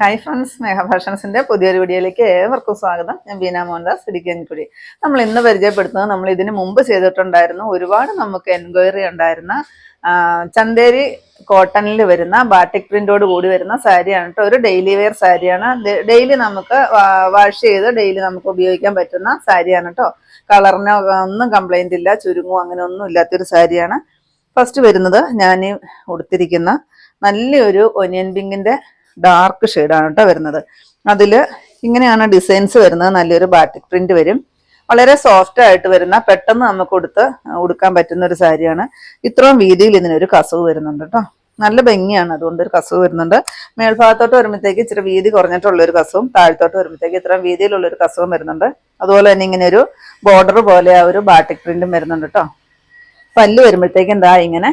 Hi friends ഫാഷൻസിന്റെ പുതിയൊരു വീഡിയോയിലേക്ക് ഏവർക്കും സ്വാഗതം. ഞാൻ ബീന മോഹൻദാസ് ഇടുക്കിയൻകുടി നമ്മൾ ഇന്ന് പരിചയപ്പെടുത്തുന്നത് നമ്മൾ ഇതിന് മുമ്പ് ചെയ്തിട്ടുണ്ടായിരുന്നു ഒരുപാട് നമുക്ക് എൻക്വയറി ഉണ്ടായിരുന്ന ചന്തേരി കോട്ടണിൽ വരുന്ന ബാട്ടിക് പ്രിന്റോട് കൂടി വരുന്ന സാരിയാണ് കേട്ടോ ഒരു ഡെയിലി വെയർ സാരിയാണ്. ഡെയിലി നമുക്ക് വാഷ് ചെയ്ത് ഡെയിലി നമുക്ക് ഉപയോഗിക്കാൻ പറ്റുന്ന സാരിയാണ് കേട്ടോ കളറിന് ഒന്നും കംപ്ലൈന്റ് ഇല്ല ചുരുങ്ങോ അങ്ങനെ ഒന്നും ഇല്ലാത്തൊരു സാരിയാണ്. ഫസ്റ്റ് വരുന്നത് ഞാൻ ഉടുത്തിരിക്കുന്ന നല്ലൊരു ഒനിയൻ പിങ്കിന്റെ ഡാർക്ക് ഷെയ്ഡാണ് കേട്ടോ വരുന്നത്. അതിൽ ഇങ്ങനെയാണ് ഡിസൈൻസ് വരുന്നത്. നല്ലൊരു ബാറ്റിക് പ്രിന്റ് വരും. വളരെ സോഫ്റ്റ് ആയിട്ട് വരുന്ന പെട്ടെന്ന് നമുക്ക് കൊടുത്ത് ഉടുക്കാൻ പറ്റുന്ന ഒരു സാരിയാണ്. ഇത്രയും വീതിയിൽ ഇതിനൊരു കസവ് വരുന്നുണ്ട് കേട്ടോ നല്ല ഭംഗിയാണ്. അതുകൊണ്ട് ഒരു കസവ് വരുന്നുണ്ട്. മേൽഭാഗത്തോട്ട് വരുമ്പോഴത്തേക്ക് ഇച്ചിരി വീതി കുറഞ്ഞിട്ടുള്ള ഒരു കസവും താഴത്തോട്ട് വരുമ്പോഴത്തേക്ക് ഇത്രയും വീതിയിലുള്ള ഒരു കസവും വരുന്നുണ്ട്. അതുപോലെ തന്നെ ഇങ്ങനെ ഒരു ബോർഡർ പോലെ ആ ഒരു ബാട്ടിക് പ്രിന്റും വരുന്നുണ്ട് കേട്ടോ പല്ല് വരുമ്പോഴത്തേക്ക് എന്താ ഇങ്ങനെ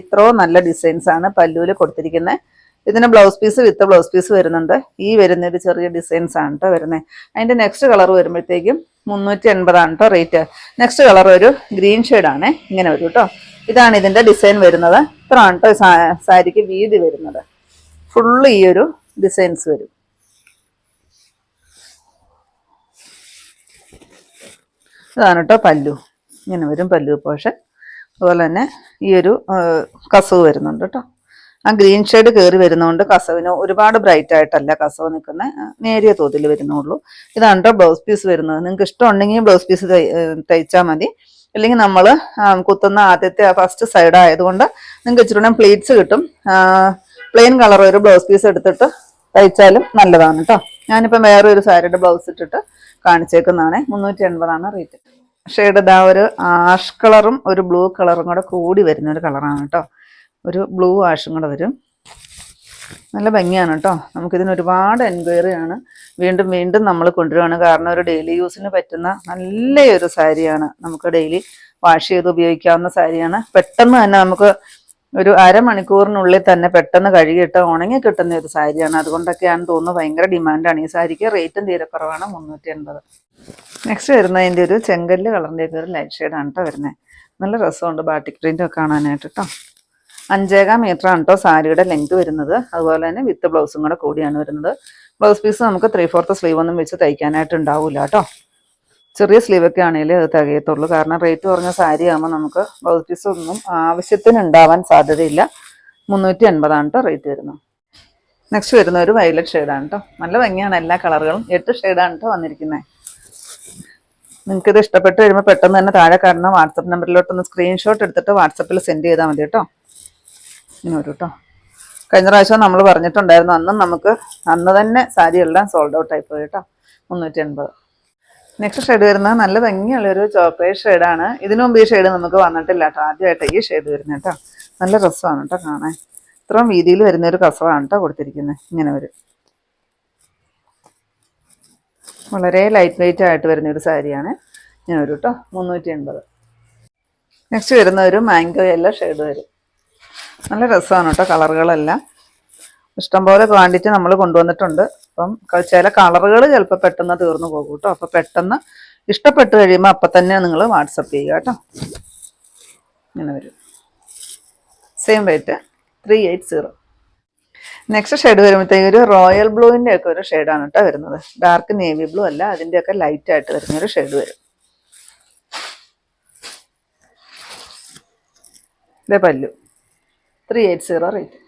ഇത്രയും നല്ല ഡിസൈൻസ് ആണ് പല്ലുവിൽ കൊടുത്തിരിക്കുന്നത് ഇതിന് blouse piece with blouse piece വരുന്നുണ്ട്. ഈ വരുന്ന ഒരു ചെറിയ ഡിസൈൻസ് ആണ് കേട്ടോ വരുന്നത് അതിന്റെ നെക്സ്റ്റ് കളർ വരുമ്പോഴത്തേക്കും മുന്നൂറ്റി എൺപതാണ് കേട്ടോ റേറ്റ് നെക്സ്റ്റ് കളർ ഒരു ഗ്രീൻ ആണ്. ഇങ്ങനെ വരും കേട്ടോ ഇതാണ് ഇതിന്റെ ഡിസൈൻ വരുന്നത്. ഇത്രയാണ് കേട്ടോ സാരിക്ക് വീതി വരുന്നത്. ഫുള്ള് ഈ ഒരു ഡിസൈൻസ് വരും. ഇതാണ് കേട്ടോ പല്ലു. ഇങ്ങനെ വരും പല്ലു പോഷൻ. അതുപോലെ തന്നെ ഈ ഒരു കസവ് വരുന്നുണ്ട് കേട്ടോ ആ ഗ്രീൻ ഷെയ്ഡ് കയറി വരുന്നതുകൊണ്ട് കസവിന് ഒരുപാട് ബ്രൈറ്റ് ആയിട്ടല്ല കസവ് നിൽക്കുന്നത് നേരിയ തോതിൽ വരുന്നുള്ളൂ. ഇതാണ് ബ്ലൗസ് പീസ് വരുന്നത്. നിങ്ങൾക്ക് ഇഷ്ടമുണ്ടെങ്കിൽ ബ്ലൗസ് പീസ് തയ്ച്ചാൽ മതി. അല്ലെങ്കിൽ നമ്മൾ കുത്തുന്ന ആദ്യത്തെ ഫസ്റ്റ് സൈഡ് ആയതുകൊണ്ട് നിങ്ങൾക്ക് ഇച്ചിരി പ്ലീറ്റ്സ് കിട്ടും. പ്ലെയിൻ കളർ ഒരു ബ്ലൗസ് പീസ് എടുത്തിട്ട് തയ്ച്ചാലും നല്ലതാണ് കേട്ടോ ഞാനിപ്പം വേറെ ഒരു സാരിയുടെ ബ്ലൗസ് ഇട്ടിട്ട് കാണിച്ചേക്കുന്നതാണ്. മുന്നൂറ്റി എൺപതാണ് റേറ്റ് ഷെയ്ഡ് ഇതാ ഒരു ആഷ് കളറും ഒരു ബ്ലൂ കളറും കൂടെ കൂടി വരുന്ന ഒരു കളറാണ് കേട്ടോ ഒരു ബ്ലൂ വാഷും കൂടെ വരും. നല്ല ഭംഗിയാണ് കേട്ടോ. നമുക്കിതിന് ഒരുപാട് എൻക്വയറി ആണ്. വീണ്ടും വീണ്ടും നമ്മൾ കൊണ്ടുവരികയാണ്. കാരണം ഒരു ഡെയിലി യൂസിന് പറ്റുന്ന നല്ലൊരു സാരിയാണ്. നമുക്ക് ഡെയിലി വാഷ് ചെയ്ത് ഉപയോഗിക്കാവുന്ന സാരിയാണ്. പെട്ടെന്ന് തന്നെ നമുക്ക് ഒരു അരമണിക്കൂറിനുള്ളിൽ തന്നെ പെട്ടെന്ന് കഴുകിയിട്ട് ഉണങ്ങി കിട്ടുന്ന ഒരു സാരിയാണ്. അതുകൊണ്ടൊക്കെയാണ് തോന്നുന്നു ഭയങ്കര ഡിമാൻഡാണ് ഈ സാരിക്ക് റേറ്റും തീരെ കുറവാണ്. മുന്നൂറ്റി എൺപത് നെക്സ്റ്റ് വരുന്നതിന്റെ ഒരു ചെങ്കല്ല് കളറിന്റെ ഒക്കെ ഒരു ലൈറ്റ് ഷെയ്ഡാണ് കേട്ടോ വരുന്നത്. നല്ല രസമുണ്ട് ബാട്ടിക് പ്രിന്റ് ഒക്കെ കാണാനായിട്ട് കേട്ടോ. അഞ്ചേകാം മീറ്റർ ആണ് കേട്ടോ സാരിയുടെ ലെങ്ത് വരുന്നത്. അതുപോലെ തന്നെ വിത്ത് ബ്ലൗസും കൂടെ കൂടിയാണ് വരുന്നത്. ബ്ലൗസ് പീസ് നമുക്ക് ത്രീ ഫോർത്ത് സ്ലീവ് ഒന്നും വെച്ച് തയ്ക്കാനായിട്ട് ഉണ്ടാവില്ല കേട്ടോ ചെറിയ സ്ലീവൊക്കെ ആണെങ്കിൽ അത് തികയത്തുള്ളൂ. കാരണം റേറ്റ് കുറഞ്ഞ സാരി ആകുമ്പോൾ നമുക്ക് ബ്ലൗസ് പീസ് ഒന്നും ആവശ്യത്തിന് ഉണ്ടാവാൻ സാധ്യതയില്ല. മുന്നൂറ്റി എൺപതാണ് കേട്ടോ റേറ്റ് വരുന്നത്. നെക്സ്റ്റ് വരുന്ന ഒരു വയലറ്റ് ഷെയ്ഡാണ് കേട്ടോ നല്ല ഭംഗിയാണ് എല്ലാ കളറുകളും. എട്ട് ഷെയ്ഡാണ് കേട്ടോ വന്നിരിക്കുന്നത് നിങ്ങൾക്ക് ഇത് ഇഷ്ടപ്പെട്ട് കഴിയുമ്പോൾ പെട്ടെന്ന് തന്നെ താഴെ കാണുന്ന വാട്സപ്പ് നമ്പറിലോട്ടൊന്ന് സ്ക്രീൻഷോട്ട് എടുത്തിട്ട് വാട്സപ്പിൽ സെൻഡ് ചെയ്താൽ മതി കേട്ടോ ഇങ്ങനെ വരും കേട്ടോ കഴിഞ്ഞ പ്രാവശ്യം നമ്മൾ പറഞ്ഞിട്ടുണ്ടായിരുന്നു അന്നും നമുക്ക് അന്ന് തന്നെ സാരി എല്ലാം സോൾഡ് ഔട്ട് ആയി പോയി കേട്ടോ മുന്നൂറ്റി എൺപത് നെക്സ്റ്റ് ഷെയ്ഡ് വരുന്നത് നല്ല ഭംഗിയുള്ളൊരു ചോക്ലേറ്റ് ഷെയ്ഡാണ് ഇതിനു മുമ്പ് ഈ ഷെയ്ഡ് നമുക്ക് വന്നിട്ടില്ല കേട്ടോ ആദ്യമായിട്ട് ഈ ഷെയ്ഡ് വരുന്നത് കേട്ടോ നല്ല രസമാണ് കേട്ടോ കാണാൻ. ഇത്രയും വീതിയിൽ വരുന്ന ഒരു കസവാണ് കേട്ടോ കൊടുത്തിരിക്കുന്നത് ഇങ്ങനെ ഒരു വളരെ ലൈറ്റ് വെയിറ്റ് ആയിട്ട് വരുന്ന ഒരു സാരിയാണ് ഇങ്ങനെ ഒരു കേട്ടോ മുന്നൂറ്റി എൺപത് നെക്സ്റ്റ് വരുന്ന ഒരു മാംഗോ യെല്ലോ ഷെയ്ഡ് വരും. നല്ല രസമാണ് കേട്ടോ കളറുകളെല്ലാം. ഇഷ്ടംപോലെ ക്വാണ്ടിറ്റി നമ്മൾ കൊണ്ടുവന്നിട്ടുണ്ട്. അപ്പം ചില കളറുകൾ ചിലപ്പോൾ പെട്ടെന്ന് തീർന്നു പോകും കേട്ടോ. അപ്പോൾ പെട്ടെന്ന് ഇഷ്ടപ്പെട്ട് കഴിയുമ്പോൾ അപ്പം തന്നെ നിങ്ങൾ വാട്സപ്പ് ചെയ്യുക കേട്ടോ. ഇങ്ങനെ വരും. Same rate three eight zero next shade വരുമ്പോഴത്തേക്ക് ഒരു റോയൽ ബ്ലൂവിന്റെ ഒക്കെ ഒരു ഷെയ്ഡാണ് കേട്ടോ വരുന്നത്. ഡാർക്ക് നേവി ബ്ലൂ അല്ല അതിന്റെയൊക്കെ ലൈറ്റ് ആയിട്ട് വരുന്ന ഒരു ഷെയ്ഡ് വരും. ഇതേ pallu. Three eight zero rate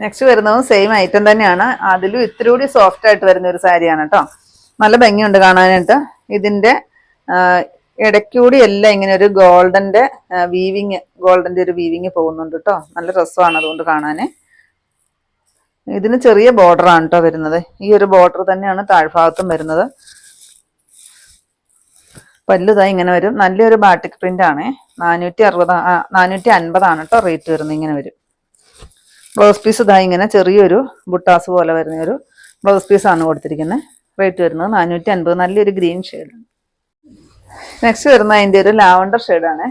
next വരുന്നതും സെയിം ഐറ്റം തന്നെയാണ്. അതിലും ഇത്തിരി കൂടി സോഫ്റ്റ് ആയിട്ട് വരുന്ന ഒരു സാരിയാണ് കേട്ടോ നല്ല ഭംഗിയുണ്ട് കാണാനായിട്ട്. ഇതിന്റെ ഇടയ്ക്കൂടി എല്ലാം ഇങ്ങനെ ഒരു ഗോൾഡന്റെ വീവിങ് ഗോൾഡന്റെ ഒരു വീവിങ് പോകുന്നുണ്ട് കേട്ടോ നല്ല രസമാണ് അതുകൊണ്ട് കാണാൻ ഇതിന് ചെറിയ ബോർഡറാണ് കേട്ടോ വരുന്നത്. ഈ ഒരു ബോർഡർ തന്നെയാണ് താഴ്ഭാഗത്തും വരുന്നത്. പല്ലുതാ ഇങ്ങനെ വരും. നല്ലൊരു ബാട്ടിക് പ്രിന്റ് ആണ്. നാനൂറ്റി അറുപത് നാനൂറ്റി അൻപതാണ് കേട്ടോ റേറ്റ് വരുന്നത് ഇങ്ങനെ വരും. ബ്ലൗസ് പീസ് ഇതായി ഇങ്ങനെ ചെറിയൊരു ബുട്ടാസ് പോലെ വരുന്ന ഒരു ബ്ലൗസ് പീസാണ് കൊടുത്തിരിക്കുന്നത് റേറ്റ് വരുന്നത് നാനൂറ്റി അൻപത് നല്ലൊരു ഗ്രീൻ ഷെയ്ഡാണ് നെക്സ്റ്റ് വരുന്ന അതിന്റെ ഒരു ലാവണ്ടർ ഷെയ്ഡാണ്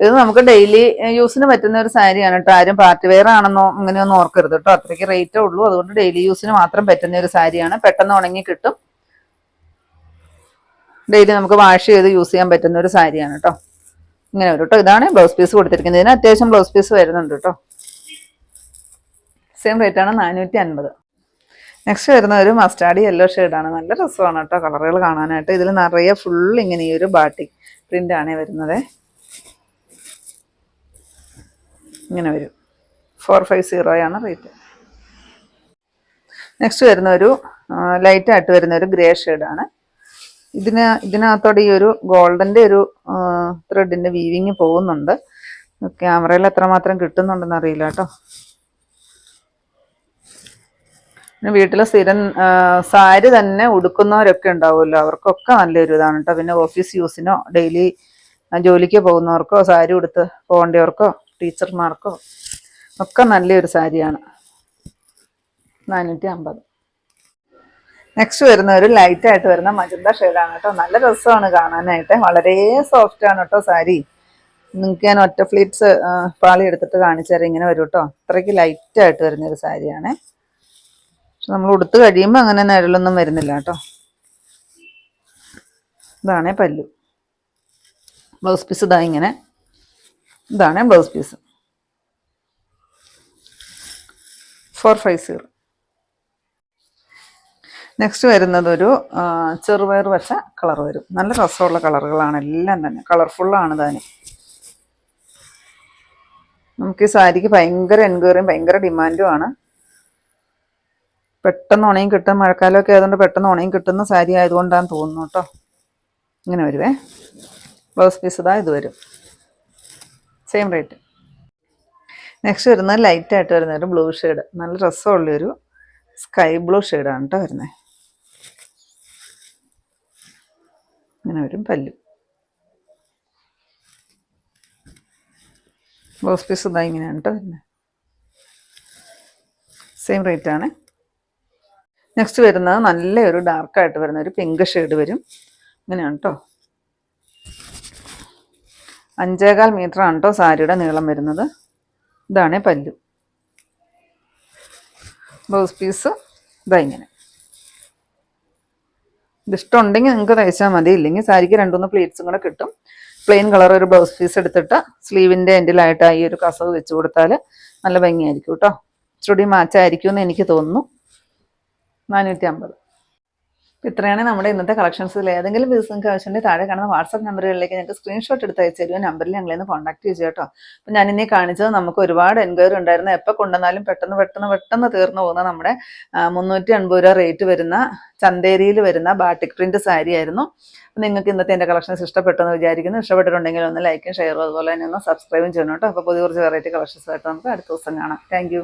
ഇത് നമുക്ക് ഡെയിലി യൂസിന് പറ്റുന്ന ഒരു സാരിയാണ് കേട്ടോ ആരും പാർട്ടി വെയർ ആണെന്നോ അങ്ങനെയൊന്നും ഓർക്കരുത് കേട്ടോ അത്രയ്ക്ക് റേറ്റേ ഉള്ളൂ. അതുകൊണ്ട് ഡെയിലി യൂസിന് മാത്രം പറ്റുന്ന ഒരു സാരിയാണ് പെട്ടെന്ന് ഉണങ്ങി കിട്ടും. ഡെയിലി നമുക്ക് വാഷ് ചെയ്ത് യൂസ് ചെയ്യാൻ പറ്റുന്ന ഒരു സാരിയാണ് കേട്ടോ ഇങ്ങനെ വരും കേട്ടോ ഇതാണ് ബ്ലൗസ് പീസ് കൊടുത്തിരിക്കുന്നത്. ഇതിന് അത്യാവശ്യം ബ്ലൗസ് പീസ് വരുന്നുണ്ട് കേട്ടോ സെയിം റേറ്റ് ആണ് നാനൂറ്റി അൻപത് നെക്സ്റ്റ് വരുന്ന ഒരു മസ്റ്റാർഡ് യെല്ലോ ഷെയ്ഡാണ് നല്ല രസമാണ് കേട്ടോ കളറുകൾ കാണാനായിട്ട്. ഇതിൽ നിറയെ ഫുൾ ഇങ്ങനെ ഈ ഒരു ബാട്ടിക് പ്രിന്റ് ആണ് വരുന്നത്. ഇങ്ങനെ വരും. ഫോർ ഫൈവ് സീറോയാണ് റേറ്റ് നെക്സ്റ്റ് വരുന്ന ഒരു ലൈറ്റായിട്ട് വരുന്ന ഒരു ഗ്രേ ഷെയ്ഡാണ് ഇതിന് ഇതിനകത്തോടെ ഈ ഒരു ഗോൾഡന്റെ ഒരു ത്രെഡിന്റെ വീവിങ് പോകുന്നുണ്ട്. ക്യാമറയിൽ എത്രമാത്രം കിട്ടുന്നുണ്ടെന്ന് അറിയില്ല കേട്ടോ. പിന്നെ വീട്ടിൽ സ്ഥിരം സാരി തന്നെ ഉടുക്കുന്നവരൊക്കെ ഉണ്ടാവുമല്ലോ. അവർക്കൊക്കെ നല്ലൊരു ഇതാണ് കേട്ടോ. പിന്നെ ഓഫീസ് യൂസിനോ ഡെയിലി ജോലിക്ക് പോകുന്നവർക്കോ സാരി ഉടുത്ത് പോകേണ്ടവർക്കോ ടീച്ചർമാർക്കോ ഒക്കെ നല്ലൊരു സാരിയാണ്. നാനൂറ്റി അമ്പത്. നെക്സ്റ്റ് വരുന്ന ഒരു ലൈറ്റ് ആയിട്ട് വരുന്ന മജന്ത ഷെയ്ഡാണ് കേട്ടോ. നല്ല രസമാണ് കാണാനായിട്ട്. വളരെ സോഫ്റ്റ് ആണ് കേട്ടോ സാരി. നിങ്ങൾക്ക് ഞാൻ ഒറ്റ ഫ്ലീറ്റ്സ് പാളി എടുത്തിട്ട് കാണിച്ചു തരാം. ഇങ്ങനെ വരും കേട്ടോ. അത്രയ്ക്ക് ലൈറ്റ് ആയിട്ട് വരുന്ന ഒരു സാരിയാണ്. പക്ഷെ നമ്മൾ ഉടുത്ത് കഴിയുമ്പോൾ അങ്ങനെ നിഴലൊന്നും വരുന്നില്ല കേട്ടോ. ഇതാണേ പല്ലു. ബ്ലൗസ് പീസ് ഇതാ ഇങ്ങനെ. ഇതാണേ blouse piece four five zero next വരുന്നത് ഒരു ചെറുപയർ വെച്ച കളർ വരും. നല്ല രസമുള്ള കളറുകളാണ് എല്ലാം തന്നെ. കളർഫുള്ളാണ് താനെ നമുക്ക് ഈ സാരിക്ക് ഭയങ്കര എൻക്വയറിയും ഭയങ്കര ഡിമാൻഡും ആണ്. പെട്ടെന്ന് ഉണയും കിട്ടും മഴക്കാലമൊക്കെ ആയതുകൊണ്ട് പെട്ടെന്ന് ഉണയും കിട്ടുന്ന സാരി ആയതുകൊണ്ടാണ് തോന്നുന്നു കേട്ടോ. ഇങ്ങനെ വരുവേ. ബ്ലൗസ് പീസ് ഇതാ ഇത് വരും. സെയിം റേറ്റ് നെക്സ്റ്റ് വരുന്നത് ലൈറ്റായിട്ട് വരുന്ന ഒരു ബ്ലൂ ഷെയ്ഡ് നല്ല രസമുള്ളൊരു സ്കൈ ബ്ലൂ ഷെയ്ഡാണ് കേട്ടോ വരുന്നത് ഇങ്ങനെ വരും പല്ലു. ബ്ലൗസ് പീസ് ഇതാ ഇങ്ങനെയാണ് കേട്ടോ വരുന്നത് സെയിം റേറ്റ് ആണ്. നെക്സ്റ്റ് വരുന്നത് നല്ലൊരു ഡാർക്കായിട്ട് വരുന്ന ഒരു പിങ്ക് ഷെയ്ഡ് വരും. ഇങ്ങനെയാണ് കേട്ടോ അഞ്ചേകാൽ മീറ്റർ ആണ് കേട്ടോ സാരിയുടെ നീളം വരുന്നത്. ഇതാണ് പല്ലു. ബ്ലൗസ് പീസ് ഇതാ ഇങ്ങനെ. ഇത് ഇഷ്ടമുണ്ടെങ്കിൽ നിങ്ങൾക്ക് തയ്ച്ചാൽ മതി. ഇല്ലെങ്കിൽ സാരിക്ക് രണ്ടുമൂന്ന് പ്ലേറ്റ്സും കൂടെ കിട്ടും. പ്ലെയിൻ കളർ ഒരു ബ്ലൗസ് പീസ് എടുത്തിട്ട് സ്ലീവിന്റെ എൻഡിലായിട്ട് ഈ ഒരു കസവ് വെച്ച് കൊടുത്താൽ നല്ല ഭംഗിയായിരിക്കും കേട്ടോ ഇച്ചിരി മാച്ചായിരിക്കും എന്ന് എനിക്ക് തോന്നുന്നു. നാനൂറ്റി അമ്പത് ഇത്രയാണ് നമ്മുടെ ഇന്നത്തെ കളക്ഷൻസിൽ ഏതെങ്കിലും ബിസിനസ് നിങ്ങൾക്ക് ആവശ്യമുണ്ടെങ്കിൽ താഴെ കാണുന്ന വാട്സപ്പ് നമ്പറുകളിലേക്ക് ഞങ്ങൾക്ക് സ്ക്രീൻഷോട്ട് എടുത്ത് അയച്ചു തരുമോ നമ്പറിൽ ഞങ്ങളെ ഒന്ന് കോൺടാക്ട് ചെയ്യുക കേട്ടോ. അപ്പം ഞാൻ ഇന്നേ കാണിച്ചത് നമുക്ക് ഒരുപാട് എൻക്വയറി ഉണ്ടായിരുന്നു. എപ്പോൾ കൊണ്ടുവന്നാലും പെട്ടെന്ന് പെട്ടെന്ന് പെട്ടെന്ന് തീർന്നു പോകുന്ന നമ്മുടെ മുന്നൂറ്റി അൻപത് രൂപ റേറ്റ് വരുന്ന ചന്തേരിയിൽ വരുന്ന ബാട്ടിക് പ്രിന്റ് സാരി ആയിരുന്നു. നിങ്ങൾക്ക് ഇന്നത്തെ എന്റെ കളക്ഷൻസ് ഇഷ്ടപ്പെട്ടെന്ന് വിചാരിക്കുന്നു. ഇഷ്ടപ്പെട്ടിട്ടുണ്ടെങ്കിൽ ഒന്ന് ലൈക്കും ഷെയറും അതുപോലെ തന്നെ ഒന്ന് സബ്സ്ക്രൈബും ചെയ്യണം കേട്ടോ. അപ്പോൾ പുതിയ കുറച്ച് വെറൈറ്റി കളക്ഷൻസ് ആയിട്ട് നമുക്ക് അടുത്ത ദിവസം കാണാം. താങ്ക്